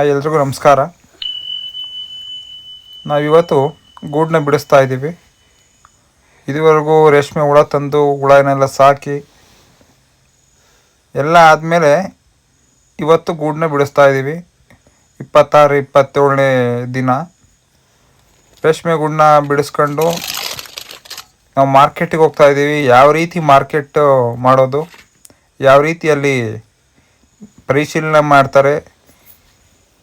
ಎಲ್ರಿಗೂ ನಮಸ್ಕಾರ. ನಾವಿವತ್ತು ಗೂಡನ್ನ ಬಿಡಿಸ್ತಾ ಇದ್ದೀವಿ. ಇದುವರೆಗೂ ರೇಷ್ಮೆ ಹುಳ ತಂದು ಹುಳನೆಲ್ಲ ಸಾಕಿ, ಎಲ್ಲ ಆದಮೇಲೆ ಇವತ್ತು ಗೂಡನ್ನ ಬಿಡಿಸ್ತಾ ಇದ್ದೀವಿ. ಇಪ್ಪತ್ತಾರು, ಇಪ್ಪತ್ತೇಳನೇ ದಿನ. ರೇಷ್ಮೆ ಗೂಡನ್ನ ಬಿಡಿಸ್ಕೊಂಡು ನಾವು ಮಾರ್ಕೆಟಿಗೆ ಹೋಗ್ತಾ ಇದ್ದೀವಿ. ಯಾವ ರೀತಿ ಮಾರ್ಕೆಟ್ ಮಾಡೋದು, ಯಾವ ರೀತಿಯಲ್ಲಿ ಪರಿಶೀಲನೆ ಮಾಡ್ತಾರೆ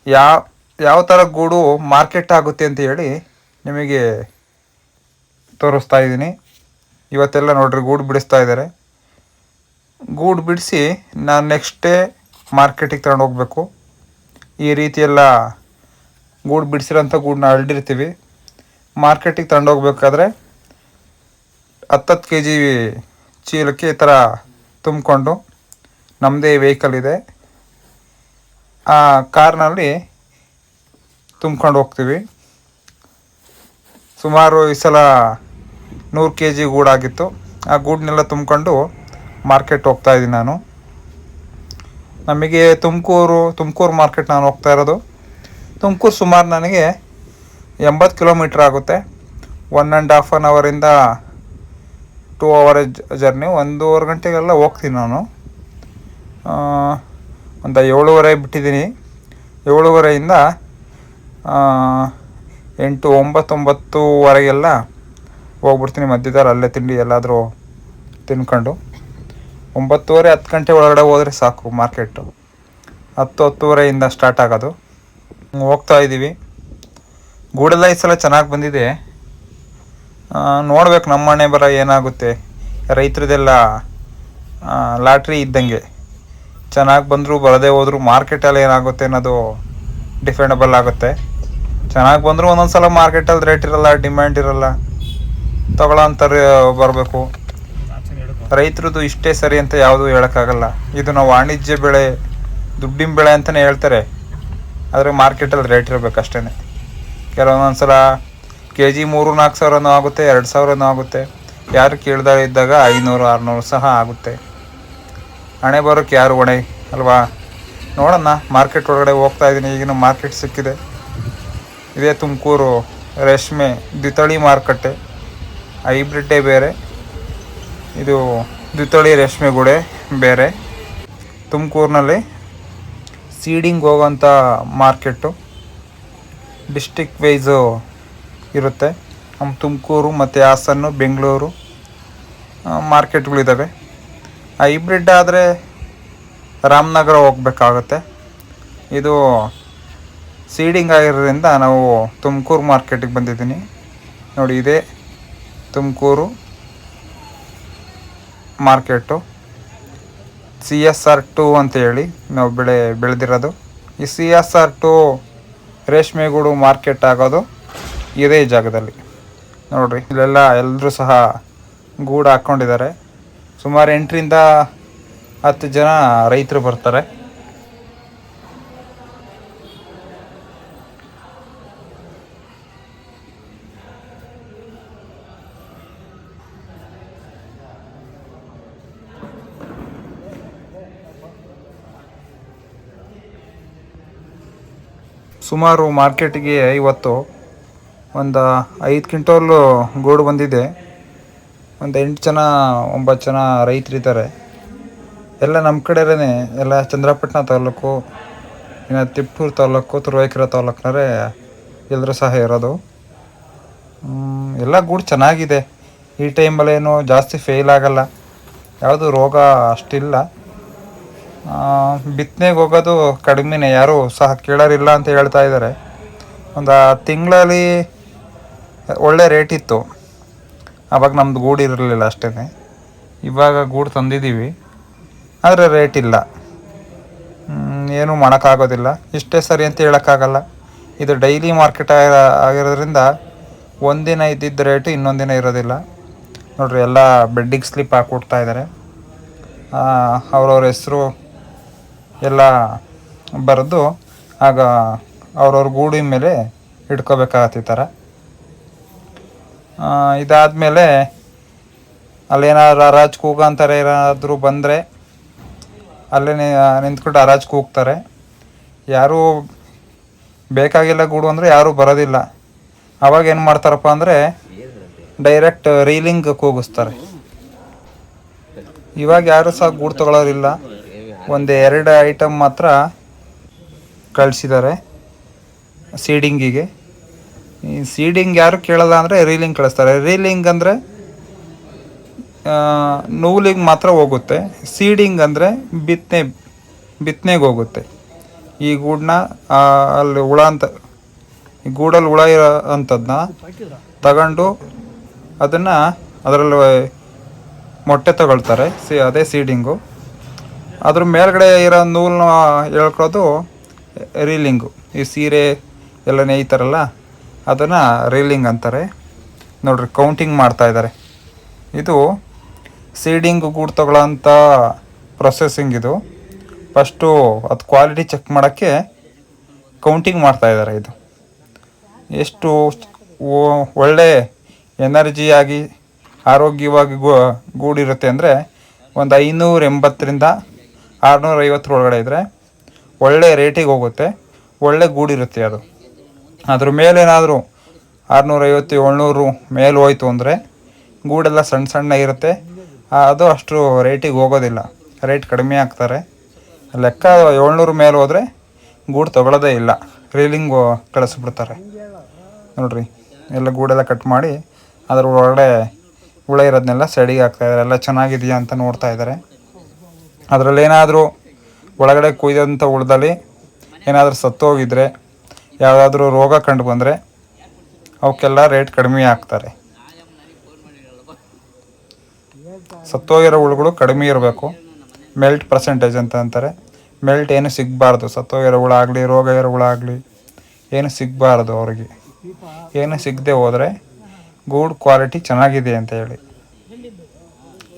ಯಾವ ಯಾವ ಥರ ಗೂಡು ಮಾರ್ಕೆಟ್ ಆಗುತ್ತೆ ಅಂತ ಹೇಳಿ ನಿಮಗೆ ತೋರಿಸ್ತಾ ಇದ್ದೀನಿ. ಇವತ್ತೆಲ್ಲ ನೋಡ್ರಿ ಗೂಡು ಬಿಡಿಸ್ತಾ ಇದ್ದಾರೆ. ಗೂಡು ಬಿಡಿಸಿ ನಾನು ನೆಕ್ಸ್ಟ್ ಡೇ ಮಾರ್ಕೆಟಿಗೆ ತಗೊಂಡು ಹೋಗಬೇಕು. ಈ ರೀತಿಯೆಲ್ಲ ಗೂಡು ಬಿಡಿಸಿರೋಂಥ ಗೂಡನ್ನ ಅಳ್ದಿರ್ತೀವಿ ಮಾರ್ಕೆಟಿಗೆ ತಗೊಂಡು ಹೋಗ್ಬೇಕಾದ್ರೆ ಹತ್ತತ್ತು ಕೆ ಜಿ ಚೀಲಕ್ಕೆ ಈ ಥರ ತುಂಬಿಕೊಂಡು ನಮ್ಮದೇ ವೆಹಿಕಲ್ ಇದೆ. ಆ ಕಾರ್ನಲ್ಲಿ ತುಂಬ್ಕೊಂಡು ಹೋಗ್ತೀವಿ. ಸುಮಾರು ಈ ಸಲ ನೂರು ಕೆ ಜಿ ಗೂಡಾಗಿತ್ತು. ಆ ಗೂಡನ್ನೆಲ್ಲ ತುಂಬ್ಕೊಂಡು ಮಾರ್ಕೆಟ್ ಹೋಗ್ತಾ ಇದ್ದೀನಿ ನಾನು. ನಮಗೆ ತುಮಕೂರು ತುಮಕೂರು ಮಾರ್ಕೆಟ್ ನಾನು ಹೋಗ್ತಾ ಇರೋದು. ತುಮಕೂರು ಸುಮಾರು ನನಗೆ ಎಂಬತ್ತು ಕಿಲೋಮೀಟ್ರ್ ಆಗುತ್ತೆ. ಒನ್ ಆ್ಯಂಡ್ ಹಾಫ್ ಆನ್ ಅವರಿಂದ ಟೂ ಅವರ್ ಜರ್ನಿ, ಒಂದೂವರೆ ಗಂಟೆಗೆಲ್ಲ ಹೋಗ್ತೀನಿ ನಾನು. ಒಂದು ಏಳುವರೆ ಬಿಟ್ಟಿದ್ದೀನಿ ಏಳುವರೆಯಿಂದ ಎಂಟು ಒಂಬತ್ತೊಂಬತ್ತುವರೆಗೆಲ್ಲ ಹೋಗ್ಬಿಡ್ತೀನಿ ಮಧ್ಯದಲ್ಲಿ ಅಲ್ಲೇ ತಿಂಡಿ ಎಲ್ಲಾದರೂ ತಿನ್ಕೊಂಡು. ಒಂಬತ್ತುವರೆ ಹತ್ತು ಗಂಟೆ ಒಳಗಡೆ ಹೋದರೆ ಸಾಕು ಮಾರ್ಕೆಟು ಹತ್ತು ಹತ್ತುವರೆಯಿಂದ ಸ್ಟಾರ್ಟ್ ಆಗೋದು. ಹೋಗ್ತಾ ಇದ್ದೀವಿ. ಗೂಡೆಲ್ಲ ಈ ಸಲ ಚೆನ್ನಾಗಿ ಬಂದಿದೆ. ನೋಡ್ಬೇಕು ನಮ್ಮ ಮನೆ ಬರ ಏನಾಗುತ್ತೆ. ರೈತರದೆಲ್ಲ ಲಾಟ್ರಿ ಇದ್ದಂಗೆ. ಚೆನ್ನಾಗಿ ಬಂದರೂ, ಬರದೇ ಹೋದರೂ ಮಾರ್ಕೆಟಲ್ಲಿ ಏನಾಗುತ್ತೆ ಅನ್ನೋದು ಡಿಫೆಂಡಬಲ್ ಆಗುತ್ತೆ. ಚೆನ್ನಾಗಿ ಬಂದರೂ ಒಂದೊಂದು ಸಲ ಮಾರ್ಕೆಟಲ್ಲಿ ರೇಟ್ ಇರಲ್ಲ ಡಿಮ್ಯಾಂಡ್ ಇರಲ್ಲ ತಗೊಳ್ಳೋ ಬರಬೇಕು. ರೈತರದ್ದು ಇಷ್ಟೇ ಸರಿ ಅಂತ ಯಾವುದು ಹೇಳೋಕ್ಕಾಗಲ್ಲ. ಇದು ನಾವು ವಾಣಿಜ್ಯ ಬೆಳೆ, ದುಡ್ಡಿನ ಬೆಳೆ ಅಂತಲೇ ಹೇಳ್ತಾರೆ. ಆದರೆ ಮಾರ್ಕೆಟಲ್ಲಿ ರೇಟ್ ಇರಬೇಕು ಅಷ್ಟೇ ಕೆಲವೊಂದೊಂದು ಸಲ ಕೆ ಜಿ ಮೂರು, ನಾಲ್ಕು ಸಾವಿರನೂ ಆಗುತ್ತೆ, ಎರಡು ಸಾವಿರನೂ ಆಗುತ್ತೆ. ಯಾರು ಕೇಳ್ದಾಗ ಇದ್ದಾಗ ಐನೂರು, ಆರುನೂರು ಸಹ ಆಗುತ್ತೆ. ಹಣೆ ಬರೋಕ್ಕೆ ಯಾರು ಹೊಣೆ? ಅಲ್ವಾ? ನೋಡೋಣ ಮಾರ್ಕೆಟ್ ಒಳಗಡೆ ಹೋಗ್ತಾ ಇದ್ದೀನಿ ಈಗಿನ ಮಾರ್ಕೆಟ್ ಸಿಕ್ಕಿದೆ. ಇದೇ ತುಮಕೂರು, ರೇಷ್ಮೆ, ದ್ವಿತಳಿ ಮಾರುಕಟ್ಟೆ ಹೈಬ್ರಿಡ್ಡೇ ಬೇರೆ. ಇದು ದ್ವಿತಳಿ, ರೇಷ್ಮೆ ಗುಡೆ ಬೇರೆ. ತುಮಕೂರಿನಲ್ಲಿ ಸೀಡಿಂಗ್ ಹೋಗೋಂಥ ಮಾರ್ಕೆಟು ಡಿಸ್ಟಿಕ್ ವೈಸು ಇರುತ್ತೆ. ನಮ್ಮ ತುಮಕೂರು ಮತ್ತು ಹಾಸನ್ನು ಬೆಂಗಳೂರು ಮಾರ್ಕೆಟ್ಗಳಿದ್ದಾವೆ ಹೈಬ್ರಿಡ್ ಆದರೆ ರಾಮನಗರ ಹೋಗ್ಬೇಕಾಗತ್ತೆ. ಇದು ಸೀಡಿಂಗ್ ಆಗಿರೋದ್ರಿಂದ ನಾವು ತುಮಕೂರು ಮಾರ್ಕೆಟಿಗೆ ಬಂದಿದ್ದೀನಿ. ನೋಡಿ, ಇದೇ Tumakuru market C S R two ಅಂತೇಳಿ ನಾವು ಬೆಳೆ, ಬೆಳೆದಿರೋದು. ಈ ಸಿ ಎಸ್ ಆರ್ ಟು ರೇಷ್ಮೆಗೂಡು ಮಾರ್ಕೆಟ್ ಆಗೋದು ಇದೇ ಜಾಗದಲ್ಲಿ. ನೋಡಿರಿ, ಇಲ್ಲೆಲ್ಲ ಎಲ್ಲರೂ ಸಹ ಗೂಡು ಹಾಕ್ಕೊಂಡಿದ್ದಾರೆ ಸುಮಾರು ಎಂಟರಿಂದ ಹತ್ತು ಜನ ರೈತರು ಬರ್ತಾರೆ. ಸುಮಾರು ಮಾರ್ಕೆಟಿಗೆ ಇವತ್ತು ಒಂದು ಐದು ಕ್ವಿಂಟಲ್ ಗೋಡು ಬಂದಿದೆ. ಒಂದು ಎಂಟು ಜನ, ಒಂಬತ್ತು ಜನ ರೈತರಿದ್ದಾರೆ ಎಲ್ಲ ನಮ್ಮ ಕಡೆನೇ ಎಲ್ಲ ಚಂದ್ರಪಟ್ಟಣ ತಾಲೂಕು, ಇನ್ನು ತಿಪ್ಪೂರು ತಾಲೂಕು, ತುರುವೇಕೆರೆ ತಾಲೂಕಿನವರೇ ಎಲ್ಲರೂ ಸಹ ಇರೋದು. ಎಲ್ಲ ಗೂಡು ಚೆನ್ನಾಗಿದೆ. ಈ ಟೈಮಲ್ಲೇನು ಜಾಸ್ತಿ ಫೇಲ್ ಆಗಲ್ಲ. ಯಾವುದು ರೋಗ ಅಷ್ಟಿಲ್ಲ. ಬಿತ್ತನೆಗೆ ಹೋಗೋದು ಕಡಿಮೆನೇ. ಯಾರೂ ಸಹ ಕೇಳೋರಿಲ್ಲ ಅಂತ ಹೇಳ್ತಾ ಇದ್ದಾರೆ ಒಂದು ತಿಂಗಳಲ್ಲಿ ಒಳ್ಳೆ ರೇಟ್ ಇತ್ತು. ಆವಾಗ ನಮ್ದು ಗೂಡು ಇರಲಿಲ್ಲ ಅಷ್ಟೇ ಇವಾಗ ಗೂಡು ತಂದಿದ್ದೀವಿ ಆದರೆ ರೇಟ್ ಇಲ್ಲ. ಏನೂ ಮಾಡೋಕ್ಕಾಗೋದಿಲ್ಲ. ಇಷ್ಟೇ ಸರಿ ಅಂತ ಹೇಳೋಕ್ಕಾಗಲ್ಲ. ಇದು ಡೈಲಿ ಮಾರ್ಕೆಟ್ ಆಗಿರೋದ್ರಿಂದ ಒಂದಿನ ಇದ್ದಿದ್ದ ರೇಟ್ ಇನ್ನೊಂದಿನ ಇರೋದಿಲ್ಲ. ನೋಡ್ರಿ, ಎಲ್ಲ ಬೆಡ್ಡಿಗೆ ಸ್ಲಿಪ್ ಹಾಕ್ಕೊಡ್ತಾ ಇದ್ದಾರೆ ಅವ್ರವ್ರ ಹೆಸರು ಎಲ್ಲ ಬರೆದು ಆಗ ಅವ್ರವ್ರ ಗೂಡಿನ ಮೇಲೆ ಇಟ್ಕೋಬೇಕಾಗತ್ತೆ ಥರ ಇದಾದಮೇಲೆ ಅಲ್ಲೇನಾದ್ರು ಅರಾಜ್ ಕೂಗ ಅಂತಾರೆ ಏನಾದರೂ ಬಂದರೆ ಅಲ್ಲೇ ನಿಂತ್ಕೊಂಡು ಅರಾಜ್ ಕೂಗ್ತಾರೆ. ಯಾರೂ ಬೇಕಾಗಿಲ್ಲ ಗೂಡು ಅಂದರೆ ಯಾರೂ ಬರೋದಿಲ್ಲ. ಅವಾಗ ಏನು ಮಾಡ್ತಾರಪ್ಪ ಅಂದರೆ ಡೈರೆಕ್ಟ್ ರೀಲಿಂಗ್ ಕೂಗಿಸ್ತಾರೆ. ಇವಾಗ ಯಾರು ಸಹ ಗೂಡು ತಗೊಳ್ಳೋರಿಲ್ಲ ಒಂದು ಎರಡು ಐಟಮ್ ಮಾತ್ರ ಕಳಿಸಿದ್ದಾರೆ. ಸೀಡಿಂಗಿಗೆ ಈ ಸೀಡಿಂಗ್ ಯಾರು ಕೇಳಲ್ಲ ಅಂದರೆ ರೀಲಿಂಗ್ ಕಳಿಸ್ತಾರೆ. ರೀಲಿಂಗ್ ಅಂದರೆ ನೂಲಿಗೆ ಮಾತ್ರ ಹೋಗುತ್ತೆ. ಸೀಡಿಂಗ್ ಅಂದರೆ ಬಿತ್ತನೆ, ಬಿತ್ತನೆಗೆ ಹೋಗುತ್ತೆ. ಈ ಗೂಡನ್ನ ಅಲ್ಲಿ ಹುಳ ಅಂತ, ಈ ಗೂಡಲ್ಲಿ ಹುಳ ಇರೋ ಅಂಥದ್ದನ್ನ ತಗೊಂಡು ಅದನ್ನು ಅದರಲ್ಲಿ ಮೊಟ್ಟೆ ತಗೊಳ್ತಾರೆ, ಸಿ, ಅದೇ ಸೀಡಿಂಗು ಅದ್ರ ಮೇಲ್ಗಡೆ ಇರೋ ನೂಲನ್ನ ಹೇಳ್ಕೊಳ್ಳೋದು ರೀಲಿಂಗು ಈ ಸೀರೆ ಎಲ್ಲ ನೇಯ್ತಾರಲ್ಲ ಅದನ್ನು ರೀಲಿಂಗ್ ಅಂತಾರೆ. ನೋಡ್ರಿ ಕೌಂಟಿಂಗ್ ಮಾಡ್ತಾ ಇದ್ದಾರೆ ಇದು ಸೀಡಿಂಗ್ ಗೂಡು ತಗೊಳ್ಳೋಂಥ ಪ್ರೊಸೆಸಿಂಗ್ ಇದು. ಫಸ್ಟು ಅದು ಕ್ವಾಲಿಟಿ ಚೆಕ್ ಮಾಡೋಕ್ಕೆ ಕೌಂಟಿಂಗ್ ಮಾಡ್ತಾ ಇದ್ದಾರೆ ಇದು. ಎಷ್ಟು ಒಳ್ಳೆ ಎನರ್ಜಿಯಾಗಿ ಆರೋಗ್ಯವಾಗಿ ಗೂ, ಗೂಡಿರುತ್ತೆ ಅಂದರೆ ಒಂದು ಐನೂರ ಎಂಬತ್ತರಿಂದ ಆರುನೂರ ಐವತ್ತರ ಒಳಗಡೆ ಇದ್ದರೆ ಒಳ್ಳೆ ರೇಟಿಗೆ ಹೋಗುತ್ತೆ. ಒಳ್ಳೆ ಗೂಡಿರುತ್ತೆ ಅದು. ಅದ್ರ ಮೇಲೇನಾದರೂ ಆರುನೂರೈವತ್ತು, ಏಳ್ನೂರು ಮೇಲೆ ಹೋಯ್ತು ಅಂದರೆ ಗೂಡೆಲ್ಲ ಸಣ್ಣ ಸಣ್ಣ ಇರುತ್ತೆ. ಅದು ಅಷ್ಟು ರೇಟಿಗೆ ಹೋಗೋದಿಲ್ಲ. ರೇಟ್ ಕಡಿಮೆ ಆಗ್ತಾರೆ. ಲೆಕ್ಕ ಏಳ್ನೂರು ಮೇಲೆ ಹೋದರೆ ಗೂಡು ತಗೊಳ್ಳೋದೇ ಇಲ್ಲ. ರೀಲಿಂಗು ಕಳಿಸ್ಬಿಡ್ತಾರೆ. ನೋಡ್ರಿ, ಎಲ್ಲ ಗೂಡೆಲ್ಲ ಕಟ್ ಮಾಡಿ ಅದ್ರ ಒಳಗಡೆ ಹುಳ ಇರೋದನ್ನೆಲ್ಲ ಸೈಡಿಗೆ ಹಾಕ್ತಾಯಿದ್ದಾರೆ ಎಲ್ಲ ಚೆನ್ನಾಗಿದೆಯಾ ಅಂತ ನೋಡ್ತಾ ಇದ್ದಾರೆ ಅದರಲ್ಲಿ ಏನಾದರೂ ಒಳಗಡೆ ಕುಯ್ದಂಥ ಹುಳದಲ್ಲಿ ಏನಾದರೂ ಸತ್ತೋಗಿದ್ರೆ ಯಾವುದಾದ್ರೂ ರೋಗ ಕಂಡು ಬಂದರೆ ಅವಕ್ಕೆಲ್ಲ ರೇಟ್ ಕಡಿಮೆ ಆಗ್ತಾರೆ. ಸತ್ತೋಗಿರೋ ಹುಳುಗಳು ಕಡಿಮೆ ಇರಬೇಕು. ಮೆಲ್ಟ್ ಪರ್ಸೆಂಟೇಜ್ ಅಂತ ಅಂತಾರೆ. ಮೆಲ್ಟ್ ಏನು ಸಿಗಬಾರ್ದು. ಸತ್ತೋಗಿರೋ ಹುಳಾಗಲಿ, ರೋಗ ಇರೋ ಹುಳಾಗಲಿ ಏನು ಸಿಗಬಾರ್ದು ಅವ್ರಿಗೆ. ಏನು ಸಿಗದೆ ಹೋದರೆ ಗೂಡ್ ಕ್ವಾಲಿಟಿ ಚೆನ್ನಾಗಿದೆ ಅಂತ ಹೇಳಿ.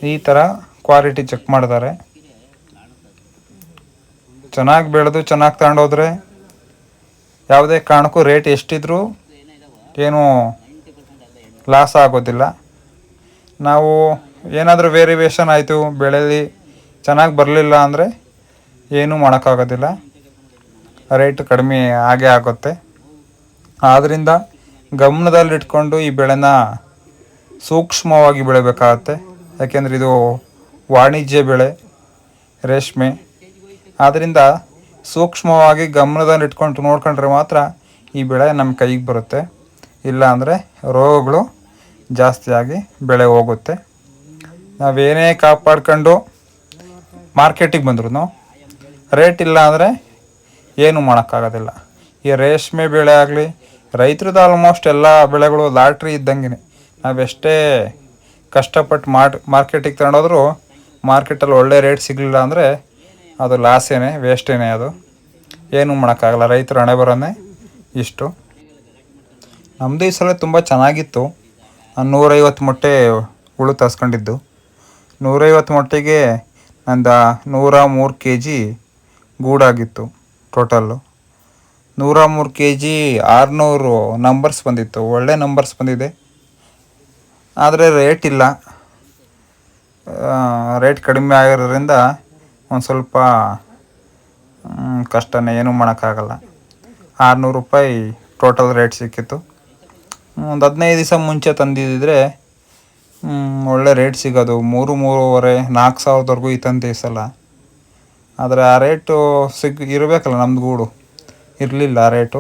ಈ ಥರ ಕ್ವಾಲಿಟಿ ಚೆಕ್ ಮಾಡ್ತಾರೆ. ಚೆನ್ನಾಗಿ ಬೆಳೆದು ಚೆನ್ನಾಗಿ ತಗೊಂಡೋದ್ರೆ ಯಾವುದೇ ಕಾರಣಕ್ಕೂ ರೇಟ್ ಎಷ್ಟಿದ್ರೂ ಏನು ಲಾಸ್ ಆಗೋದಿಲ್ಲ. ನಾವು ಏನಾದರೂ ವೇರಿಯೇಷನ್ ಆಯಿತು, ಬೆಳೆಯಲ್ಲಿ ಚೆನ್ನಾಗಿ ಬರಲಿಲ್ಲ ಅಂದರೆ ಏನೂ ಮಾಡೋಕ್ಕಾಗೋದಿಲ್ಲ. ರೇಟ್ ಕಡಿಮೆ ಆಗೇ ಆಗುತ್ತೆ. ಆದ್ದರಿಂದ ಗಮನದಲ್ಲಿಟ್ಕೊಂಡು ಈ ಬೆಳೆನ ಸೂಕ್ಷ್ಮವಾಗಿ ಬೆಳೆಬೇಕಾಗತ್ತೆ. ಯಾಕೆಂದರೆ ಇದು ವಾಣಿಜ್ಯ ಬೆಳೆ, ರೇಷ್ಮೆ. ಆದ್ದರಿಂದ ಸೂಕ್ಷ್ಮವಾಗಿ ಗಮನದಲ್ಲಿ ಇಟ್ಕೊಂಡು ನೋಡ್ಕೊಂಡ್ರೆ ಮಾತ್ರ ಈ ಬೆಳೆ ನಮ್ಮ ಕೈಗೆ ಬರುತ್ತೆ. ಇಲ್ಲಾಂದರೆ ರೋಗಗಳು ಜಾಸ್ತಿಯಾಗಿ ಬೆಳೆ ಹೋಗುತ್ತೆ. ನಾವೇನೇ ಕಾಪಾಡ್ಕೊಂಡು ಮಾರ್ಕೆಟಿಗೆ ಬಂದ್ರು ರೇಟ್ ಇಲ್ಲ ಅಂದರೆ ಏನು ಮಾಡೋಕ್ಕಾಗೋದಿಲ್ಲ. ಈ ರೇಷ್ಮೆ ಬೆಳೆ ಆಗಲಿ ರೈತರದ್ದು ಆಲ್ಮೋಸ್ಟ್ ಎಲ್ಲ ಬೆಳೆಗಳು ಲಾಟ್ರಿ ಇದ್ದಂಗೆ ನಾವೆಷ್ಟೇ ಕಷ್ಟಪಟ್ಟು ಮಾರ್ಕೆಟಿಗೆ ತಗೊಂಡೋದ್ರೂ ಮಾರ್ಕೆಟಲ್ಲಿ ಒಳ್ಳೆ ರೇಟ್ ಸಿಗಲಿಲ್ಲ ಅಂದರೆ ಅದು ಲಾಸೇನೇ ವೇಸ್ಟ್ ಏನೇ ಅದು. ಏನು ಮಾಡೋಕ್ಕಾಗಲ್ಲ. ರೈತರು ಹಣೆ ಬರೋನೇ ಇಷ್ಟು. ನಮ್ಮದು ಈ ಸಲ ತುಂಬ ಚೆನ್ನಾಗಿತ್ತು. ನಾನು ನೂರೈವತ್ತು ಮೊಟ್ಟೆ ಹುಳು ತರಿಸ್ಕೊಂಡಿದ್ದು. ನೂರೈವತ್ತು ಮೊಟ್ಟೆಗೆ ನಂದು ನೂರ ಮೂರು ಕೆ ಜಿ ಗೂಡಾಗಿತ್ತು ಟೋಟಲ್ಲು ನೂರ ಮೂರು ಕೆ ಜಿ ಆರುನೂರು ನಂಬರ್ಸ್ ಬಂದಿತ್ತು. ಒಳ್ಳೆ ನಂಬರ್ಸ್ ಬಂದಿದೆ. ಆದರೆ ರೇಟ್ ಇಲ್ಲ. ರೇಟ್ ಕಡಿಮೆ ಆಗಿರೋದ್ರಿಂದ ಒಂದು ಸ್ವಲ್ಪ ಕಷ್ಟನೇ, ಏನೂ ಮಾಡೋಕ್ಕಾಗಲ್ಲ. ಆರುನೂರು ರೂಪಾಯಿ ಟೋಟಲ್ ರೇಟ್ ಸಿಕ್ಕಿತ್ತು. ಒಂದು ಹದಿನೈದು ದಿವಸ ಮುಂಚೆ ತಂದಿದ್ದಿದ್ರೆ ಒಳ್ಳೆ ರೇಟ್ ಸಿಗೋದು. ಮೂರು, ಮೂರುವರೆ, ನಾಲ್ಕು ಸಾವಿರದವರೆಗೂ ಈ ತಂದು ಸಲ ಆದರೆ ಆ ರೇಟು ಸಿಗ್, ಇರಬೇಕಲ್ಲ ನಮ್ದು ಗೂಡು. ಇರಲಿಲ್ಲ ಆ ರೇಟು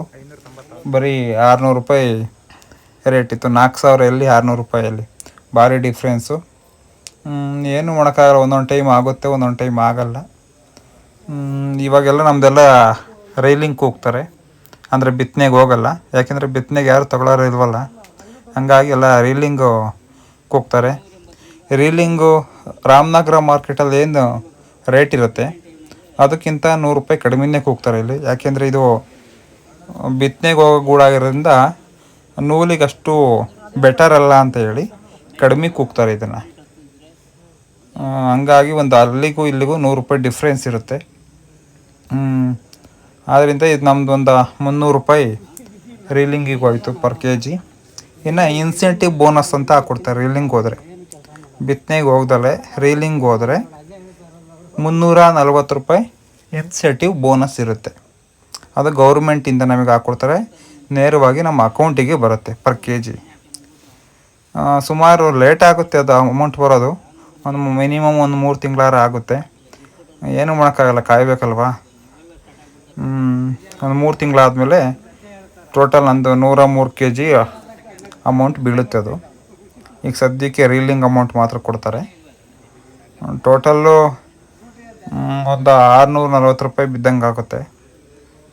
ಬರೀ ಆರುನೂರು ರೂಪಾಯಿ ರೇಟ್ ಇತ್ತು. ನಾಲ್ಕು ಸಾವಿರ ಎಲ್ಲಿ, ಆರುನೂರು ರೂಪಾಯಲ್ಲಿ ಭಾರಿ ಡಿಫ್ರೆನ್ಸು ಏನು ಮಾಡೋಕ್ಕಾಗಲ್ಲ, ಒಂದೊಂದು ಟೈಮ್ ಆಗುತ್ತೆ, ಒಂದೊಂದು ಟೈಮ್ ಆಗಲ್ಲ. ಇವಾಗೆಲ್ಲ ನಮ್ಮದೆಲ್ಲ ರೈಲಿಂಗ್ ಹೋಗ್ತಾರೆ. ಅಂದರೆ ಬಿತ್ತನೆಗೆ ಹೋಗಲ್ಲ. ಯಾಕೆಂದರೆ ಬಿತ್ತನೆಗೆ ಯಾರು ತಗೊಳ್ಳೋರು ಇಲ್ವಲ್ಲ. ಹಂಗಾಗಿ ಎಲ್ಲ ರೀಲಿಂಗು ಹೋಗ್ತಾರೆ. ರೀಲಿಂಗು ರಾಮನಗರ ಮಾರ್ಕೆಟಲ್ಲಿ ಏನು ರೇಟ್ ಇರುತ್ತೆ, ಅದಕ್ಕಿಂತ ನೂರು ರೂಪಾಯಿ ಕಡಿಮೆನೇ ಹೋಗ್ತಾರೆ ಇಲ್ಲಿ. ಯಾಕೆಂದರೆ ಇದು ಬಿತ್ತನೆಗೆ ಹೋಗೋ ಗೂಡಾಗಿರೋದ್ರಿಂದ ನೂಲಿಗಷ್ಟು ಬೆಟರ್ ಅಲ್ಲ ಅಂತ ಹೇಳಿ ಕಡಿಮೆ ಕೂಗ್ತಾರೆ ಇದನ್ನು. ಹಂಗಾಗಿ ಒಂದು ಅಲ್ಲಿಗೂ ಇಲ್ಲಿಗೂ ನೂರು ರೂಪಾಯಿ ಡಿಫ್ರೆನ್ಸ್ ಇರುತ್ತೆ. ಆದ್ದರಿಂದ ಇದು ನಮ್ದು ಒಂದು ಮುನ್ನೂರು ರೂಪಾಯಿ ರೀಲಿಂಗಿಗೆ ಹೋಯಿತು ಪರ್ ಕೆ ಜಿ ಇನ್ನು ಇನ್ಸೆಂಟಿವ್ ಬೋನಸ್ ಅಂತ ಹಾಕ್ಕೊಡ್ತಾರೆ ರೀಲಿಂಗ್ ಹೋದರೆ. ಬಿತ್ತನೆಗೆ ಹೋಗ್ದಲೆ ರೀಲಿಂಗ್ ಹೋದರೆ ಮುನ್ನೂರ ನಲ್ವತ್ತು ರೂಪಾಯಿ ಇನ್ಸೆಂಟಿವ್ ಬೋನಸ್ ಇರುತ್ತೆ. ಅದು ಗೌರ್ಮೆಂಟಿಂದ ನಮಗೆ ಹಾಕ್ಕೊಡ್ತಾರೆ ನೇರವಾಗಿ ನಮ್ಮ ಅಕೌಂಟಿಗೆ ಬರುತ್ತೆ ಪರ್ ಕೆ ಜಿ ಸುಮಾರು ಲೇಟ್ ಆಗುತ್ತೆ ಅದು ಅಮೌಂಟ್ ಬರೋದು. ಒಂದು ಮಿನಿಮಮ್ ಒಂದು ಮೂರು ತಿಂಗಳಾರ ಆಗುತ್ತೆ. ಏನೂ ಮಾಡೋಕ್ಕಾಗಲ್ಲ, ಕಾಯಬೇಕಲ್ವಾ? ಒಂದು ಮೂರು ತಿಂಗಳಾದಮೇಲೆ ಟೋಟಲ್ ಒಂದು ನೂರ ಮೂರು ಕೆ ಜಿ ಅಮೌಂಟ್ ಬೀಳುತ್ತೆ ಅದು. ಈಗ ಸದ್ಯಕ್ಕೆ ರೀಲಿಂಗ್ ಅಮೌಂಟ್ ಮಾತ್ರ ಕೊಡ್ತಾರೆ. ಟೋಟಲ್ಲು ಒಂದು ಆರುನೂರ ನಲ್ವತ್ತು ರೂಪಾಯಿ ಬಿದ್ದಂಗೆ ಆಗುತ್ತೆ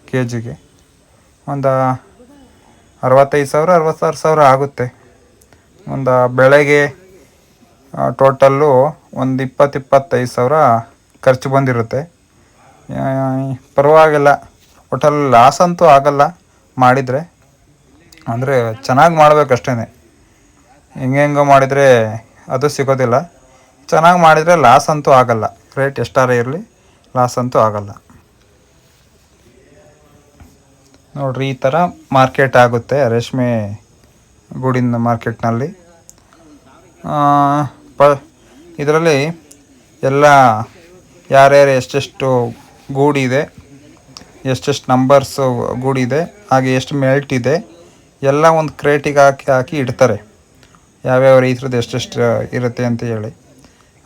ಕೆ ಜಿಗೆ ಒಂದು ಅರವತ್ತೈದು ಸಾವಿರ, ಅರವತ್ತಾರು ಸಾವಿರ ಆಗುತ್ತೆ. ಒಂದು ಬೆಳೆಗೆ ಟೋಟಲ್ಲು ಒಂದು ಇಪ್ಪತ್ತು ಇಪ್ಪತ್ತೈದು ಸಾವಿರ ಖರ್ಚು ಬಂದಿರುತ್ತೆ. ಪರವಾಗಿಲ್ಲ. ಒಟ್ಟಲ್ಲಿ ಲಾಸ್ ಅಂತೂ ಆಗಲ್ಲ ಮಾಡಿದರೆ. ಅಂದರೆ ಚೆನ್ನಾಗಿ ಮಾಡಬೇಕಷ್ಟೇ ಹೆಂಗೆಂಗೋ ಮಾಡಿದರೆ ಅದು ಸಿಗೋದಿಲ್ಲ. ಚೆನ್ನಾಗಿ ಮಾಡಿದರೆ ಲಾಸ್ ಅಂತೂ ಆಗಲ್ಲ. ರೇಟ್ ಎಷ್ಟಾರ ಇರಲಿ ಲಾಸ್ ಅಂತೂ ಆಗಲ್ಲ. ನೋಡ್ರಿ, ಈ ಥರ ಮಾರ್ಕೆಟ್ ಆಗುತ್ತೆ. ರೇಷ್ಮೆ ಗೂಡಿನ ಮಾರ್ಕೆಟ್ನಲ್ಲಿ ಪ ಇದರಲ್ಲಿ ಎಲ್ಲ ಯಾರ್ಯಾರು ಎಷ್ಟೆಷ್ಟು ಗೂಡಿದೆ ಎಷ್ಟೆಷ್ಟು ನಂಬರ್ಸು ಗೂಡಿದೆ ಹಾಗೆ ಎಷ್ಟು ಮೆಲ್ಟ್ ಇದೆ, ಎಲ್ಲ ಒಂದು ಕ್ರೇಟಿಗೆ ಹಾಕಿ ಹಾಕಿ ಇಡ್ತಾರೆ. ಯಾವ್ಯಾವ ರೈತರದ್ದು ಎಷ್ಟೆಷ್ಟು ಇರುತ್ತೆ ಅಂತ ಹೇಳಿ.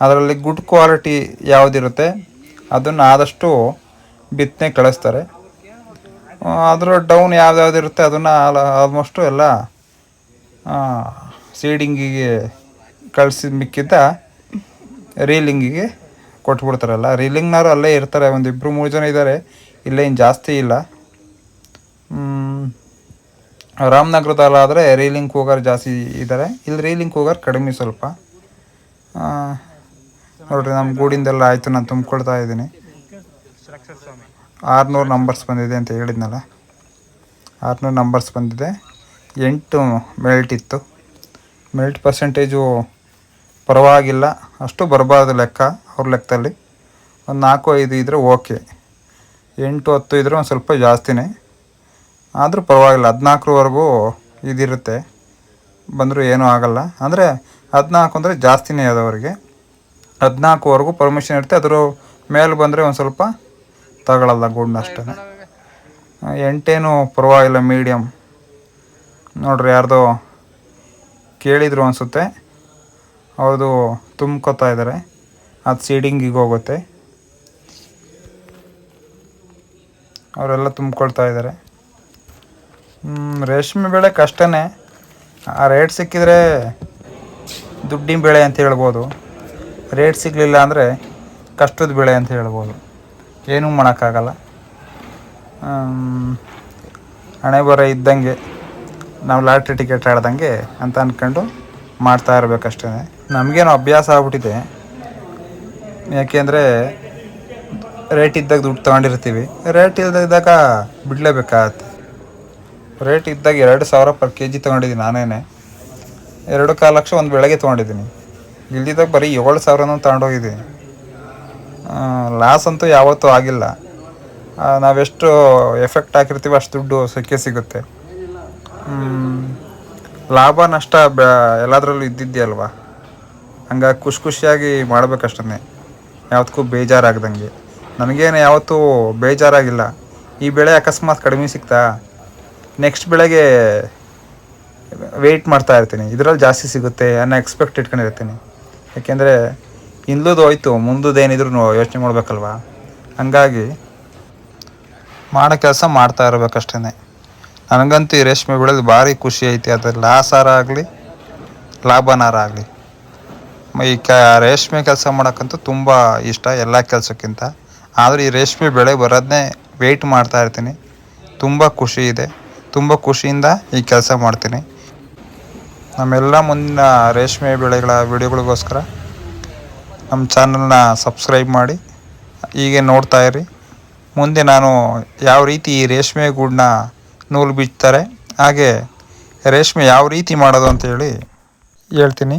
ಅದರಲ್ಲಿ ಗುಡ್ ಕ್ವಾಲಿಟಿ ಯಾವುದಿರುತ್ತೆ, ಅದನ್ನು ಆದಷ್ಟು ಬಿತ್ತನೆ ಕಳಿಸ್ತಾರೆ. ಅದರ ಡೌನ್ ಯಾವ್ದು ಇರುತ್ತೆ ಅದನ್ನು ಆಲ್ಮೋಸ್ಟು ಎಲ್ಲ ಸೀಡಿಂಗಿಗೆ ಕಳಿಸಿದ ಮಿಕ್ಕಿದ್ದ ರೀಲಿಂಗಿಗೆ ಕೊಟ್ಬಿಡ್ತಾರಲ್ಲ. ರೀಲಿಂಗ್ನವರು ಅಲ್ಲೇ ಇರ್ತಾರೆ. ಒಂದು ಇಬ್ಬರು ಮೂರು ಜನ ಇದ್ದಾರೆ ಇಲ್ಲೇ ಇನ್ನು ಜಾಸ್ತಿ ಇಲ್ಲ. ರಾಮನಗರದಲ್ಲಾದರೆ ರೀಲಿಂಗ್ ಕೂಗರ್ ಜಾಸ್ತಿ ಇದ್ದಾರೆ ಇಲ್ಲಿ ರೀಲಿಂಗ್ ಹೋಗೋರು ಕಡಿಮೆ ಸ್ವಲ್ಪ. ನೋಡ್ರಿ ನಮ್ಮ ಗೂಡಿಂದೆಲ್ಲ ಆಯಿತು. ನಾನು ತುಂಬಿಕೊಳ್ತಾ ಇದ್ದೀನಿ. ಆರುನೂರು ನಂಬರ್ಸ್ ಬಂದಿದೆ ಅಂತ ಹೇಳಿದ್ನಲ್ಲ. ಆರುನೂರು ನಂಬರ್ಸ್ ಬಂದಿದೆ. ಎಂಟು ಮೆಲ್ಟ್ ಇತ್ತು. ಮೆಲ್ಟ್ ಪರ್ಸೆಂಟೇಜು ಪರವಾಗಿಲ್ಲ. ಅಷ್ಟು ಬರಬಾರ್ದು ಲೆಕ್ಕ ಅವ್ರ ಲೆಕ್ಕದಲ್ಲಿ. ಒಂದು ನಾಲ್ಕು, ಐದು ಇದ್ದರೆ ಓಕೆ. ಎಂಟು, ಹತ್ತು ಇದ್ದರೆ ಒಂದು ಸ್ವಲ್ಪ ಜಾಸ್ತಿನೇ. ಆದರೂ ಪರವಾಗಿಲ್ಲ. ಹದಿನಾಲ್ಕರವರೆಗೂ ಇದಿರುತ್ತೆ. ಬಂದರೂ ಏನೂ ಆಗಲ್ಲ. ಅಂದರೆ ಹದಿನಾಲ್ಕು ಅಂದರೆ ಜಾಸ್ತಿನೇ ಅದವರಿಗೆ ಹದಿನಾಲ್ಕುವರೆಗೂ ಪರ್ಮಿಷನ್ ಇರುತ್ತೆ. ಅದರ ಮೇಲೆ ಬಂದರೆ ಒಂದು ಸ್ವಲ್ಪ ತಗೊಳ್ಳಲ್ಲ ಗುಡ್ನ ಅಷ್ಟೇ. ಎಂಟೇನು ಪರವಾಗಿಲ್ಲ ಮೀಡಿಯಮ್ ನೋಡ್ರಿ ಯಾರ್ದೋ ಕೇಳಿದ್ರು ಅನಿಸುತ್ತೆ. ಅವ್ರದ್ದು ತುಂಬ್ಕೊತಾ ಇದ್ದಾರೆ ಅದು ಸೀಡಿಂಗಿಗೆ ಹೋಗುತ್ತೆ. ಅವರೆಲ್ಲ ತುಂಬ್ಕೊಳ್ತಾ ಇದ್ದಾರೆ ರೇಷ್ಮೆ ಬೆಳೆ ಕಷ್ಟನೇ. ಆ ರೇಟ್ ಸಿಕ್ಕಿದರೆ ದುಡ್ಡಿನ ಬೆಳೆ ಅಂತ ಹೇಳ್ಬೋದು. ರೇಟ್ ಸಿಗಲಿಲ್ಲ ಅಂದರೆ ಕಷ್ಟದ ಬೆಳೆ ಅಂತ ಹೇಳ್ಬೋದು. ಏನೂ ಮಾಡೋಕ್ಕಾಗಲ್ಲ. ಹಣೆ ಬರ ಇದ್ದಂಗೆ ನಾವು ಲಾಟ್ರಿ ಟಿಕೆಟ್ ಆಡ್ದಂಗೆ ಅಂತ ಅಂದ್ಕೊಂಡು ಮಾಡ್ತಾ ಇರಬೇಕಷ್ಟೇ. ನಮಗೇನು ಅಭ್ಯಾಸ ಆಗ್ಬಿಟ್ಟಿದೆ. ಯಾಕೆಂದರೆ ರೇಟ್ ಇದ್ದಾಗ ದುಡ್ಡು ತೊಗೊಂಡಿರ್ತೀವಿ. ರೇಟ್ ಇಲ್ಲದಿದ್ದಾಗ ಬಿಡಲೇಬೇಕಾಗತ್ತೆ. ರೇಟ್ ಇದ್ದಾಗ ಎರಡು ಸಾವಿರ ಪರ್ ಕೆ ಜಿ ತೊಗೊಂಡಿದ್ದೀನಿ ನಾನೇನೆ. ಎರಡು ಕಾಲು ಲಕ್ಷ ಒಂದು ಬೆಳಗ್ಗೆ ತೊಗೊಂಡಿದ್ದೀನಿ. ಇಲ್ದಿದ್ದಾಗ ಬರೀ ಏಳು ಸಾವಿರನೂ ತಗೊಂಡೋಗಿದ್ದೀನಿ ಲಾಸ್ ಅಂತೂ ಯಾವತ್ತೂ ಆಗಿಲ್ಲ. ನಾವೆಷ್ಟು ಎಫೆಕ್ಟ್ ಹಾಕಿರ್ತೀವಿ ಅಷ್ಟು ದುಡ್ಡು ಸಿಕ್ಕೇ ಸಿಗುತ್ತೆ. ಲಾಭ, ನಷ್ಟ ಬ, ಎಲ್ಲದರಲ್ಲೂ ಇದ್ದಿದ್ದೆ ಅಲ್ವಾ ಹಂಗಾಗಿ ಖುಷಿ ಖುಷಿಯಾಗಿ ಮಾಡ್ಬೇಕಷ್ಟೇ ಯಾವತ್ತಕ್ಕೂ ಬೇಜಾರಾಗ್ದಂಗೆ. ನನಗೇನು ಯಾವತ್ತೂ ಬೇಜಾರಾಗಿಲ್ಲ. ಈ ಬೆಳೆ ಅಕಸ್ಮಾತ್ ಕಡಿಮೆ ಸಿಗ್ತಾ ನೆಕ್ಸ್ಟ್ ಬೆಳೆಗೆ ವೆಯ್ಟ್ ಮಾಡ್ತಾ ಇರ್ತೀನಿ. ಇದರಲ್ಲಿ ಜಾಸ್ತಿ ಸಿಗುತ್ತೆ ಅನ್ನೋ ಎಕ್ಸ್ಪೆಕ್ಟ್ ಇಟ್ಕೊಂಡಿರ್ತೀನಿ. ಯಾಕೆಂದರೆ ಹಿಂದ್ಲದು ಹೋಯ್ತು ಮುಂದದ್ದು ಏನಿದ್ರು ಯೋಚನೆ ಮಾಡಬೇಕಲ್ವಾ? ಹಂಗಾಗಿ ಮಾಡೋ ಕೆಲಸ ಮಾಡ್ತಾ ಇರಬೇಕಷ್ಟೇ ನನಗಂತೂ ಈ ರೇಷ್ಮೆ ಬೆಳೆದು ಭಾರಿ ಖುಷಿ ಐತಿ. ಅದು ಲಾಸಾರ ಆಗಲಿ ಲಾಭನಾರ ಆಗಲಿ. ಈ ಕ, ರೇಷ್ಮೆ ಕೆಲಸ ಮಾಡೋಕ್ಕಂತೂ ತುಂಬ ಇಷ್ಟ ಎಲ್ಲ ಕೆಲಸಕ್ಕಿಂತ. ಆದರೆ ಈ ರೇಷ್ಮೆ ಬೆಳೆ ಬರೋದನ್ನೇ ವೆಯ್ಟ್ ಮಾಡ್ತಾ ಇರ್ತೀನಿ. ತುಂಬ ಖುಷಿ ಇದೆ. ತುಂಬ ಖುಷಿಯಿಂದ ಈ ಕೆಲಸ ಮಾಡ್ತೀನಿ. ನಮ್ಮೆಲ್ಲ ಮುಂದಿನ ರೇಷ್ಮೆ ಬೆಳೆಗಳ ವಿಡಿಯೋಗಳಿಗೋಸ್ಕರ ನಮ್ಮ ಚಾನಲ್ನ ಸಬ್ಸ್ಕ್ರೈಬ್ ಮಾಡಿ, ಹೀಗೆ ನೋಡ್ತಾ ಇರಿ. ಮುಂದೆ ನಾನು ಯಾವ ರೀತಿ ಈ ರೇಷ್ಮೆ ಗೂಡನ್ನ ನೂಲು ಬಿಚ್ತಾರೆ ಹಾಗೆ ರೇಷ್ಮೆ ಯಾವ ರೀತಿ ಮಾಡೋದು ಅಂತೇಳಿ ಹೇಳ್ತೀನಿ.